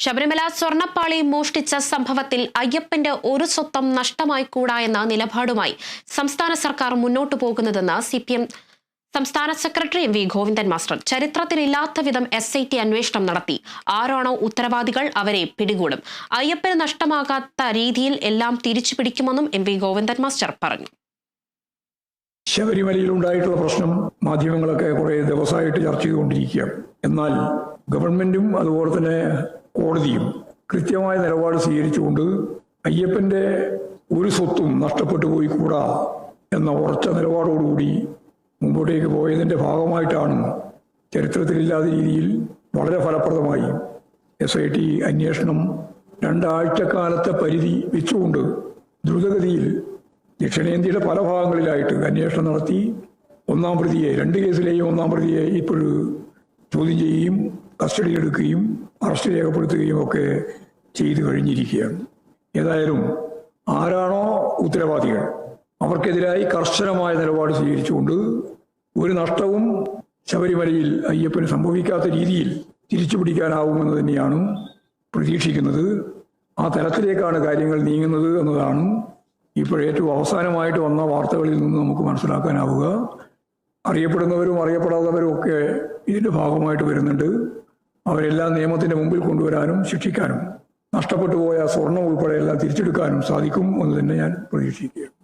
ശബരിമല സ്വർണപ്പാളി മോഷ്ടിച്ച സംഭവത്തിൽ അയ്യപ്പന്റെ ഒരു സ്വത്തം നഷ്ടമായി കൂടാ എന്ന നിലപാടുമായി സംസ്ഥാന സർക്കാർ മുന്നോട്ടു പോകുന്നതെന്ന് സി പി എം സംസ്ഥാന secretary M V Govindan master ചരിത്രത്തിലില്ലാത്ത വിധം എസ് ഐ ടി അന്വേഷണം നടത്തി. ആരാണോ ഉത്തരവാദികൾ അവരെ പിടികൂടും. അയ്യപ്പന് നഷ്ടമാകാത്ത രീതിയിൽ എല്ലാം തിരിച്ചു പിടിക്കുമെന്നും എം വി ഗോവിന്ദൻ മാസ്റ്റർ പറഞ്ഞു. ശബരിമലയിൽ ഉണ്ടായിട്ടുള്ള പ്രശ്നം മാധ്യമങ്ങളൊക്കെ കുറെ ദിവസമായിട്ട് ചർച്ച ചെയ്തുകൊണ്ടിരിക്കുക എന്നാൽ ഗവൺമെന്റും അതുപോലെ തന്നെ കോടതിയും കൃത്യമായ നിലപാട് സ്വീകരിച്ചുകൊണ്ട് അയ്യപ്പന്റെ ഒരു സ്വത്തും നഷ്ടപ്പെട്ടു പോയി കൂടാ എന്ന ഉറച്ച നിലപാടോടുകൂടി മുമ്പോട്ടേക്ക് പോയതിന്റെ ഭാഗമായിട്ടാണ് ചരിത്രത്തിലില്ലാത്ത രീതിയിൽ വളരെ ഫലപ്രദമായി എസ് ഐ ടി അന്വേഷണം രണ്ടാഴ്ചക്കാലത്തെ പരിധി വെച്ചുകൊണ്ട് ദ്രുതഗതിയിൽ ദക്ഷിണേന്ത്യയുടെ പല ഭാഗങ്ങളിലായിട്ട് അന്വേഷണം നടത്തി ഒന്നാം പ്രതിയെ രണ്ട് കേസിലെയും ഒന്നാം പ്രതിയെ ഇപ്പോൾ ചോദ്യം ചെയ്യുകയും കസ്റ്റഡി എടുക്കുകയും അറസ്റ്റ് രേഖപ്പെടുത്തുകയും ഒക്കെ ചെയ്തു കഴിഞ്ഞിരിക്കുകയാണ്. ഏതായാലും ആരാണോ ഉത്തരവാദികൾ അവർക്കെതിരായി കർശനമായ നിലപാട് സ്വീകരിച്ചുകൊണ്ട് ഒരു നഷ്ടവും ശബരിമലയിൽ അയ്യപ്പന് സംഭവിക്കാത്ത രീതിയിൽ തിരിച്ചു പിടിക്കാനാവുമെന്ന് തന്നെയാണ് പ്രതീക്ഷിക്കുന്നത്. ആ തലത്തിലേക്കാണ് കാര്യങ്ങൾ നീങ്ങുന്നത് എന്നതാണ് ഇപ്പോൾ ഏറ്റവും അവസാനമായിട്ട് വന്ന വാർത്തകളിൽ നിന്ന് നമുക്ക് മനസ്സിലാക്കാനാവുക. അറിയപ്പെടുന്നവരും അറിയപ്പെടാത്തവരും ഒക്കെ ഇതിന്റെ ഭാഗമായിട്ട് വരുന്നുണ്ട്. അവരെല്ലാം നിയമത്തിന്റെ മുമ്പിൽ കൊണ്ടുവരാനും ശിക്ഷിക്കാനും നഷ്ടപ്പെട്ടു പോയ സ്വർണം ഉൾപ്പെടെ എല്ലാം തിരിച്ചെടുക്കാനും സാധിക്കും എന്ന് തന്നെ ഞാൻ പ്രതീക്ഷിക്കുകയാണ്.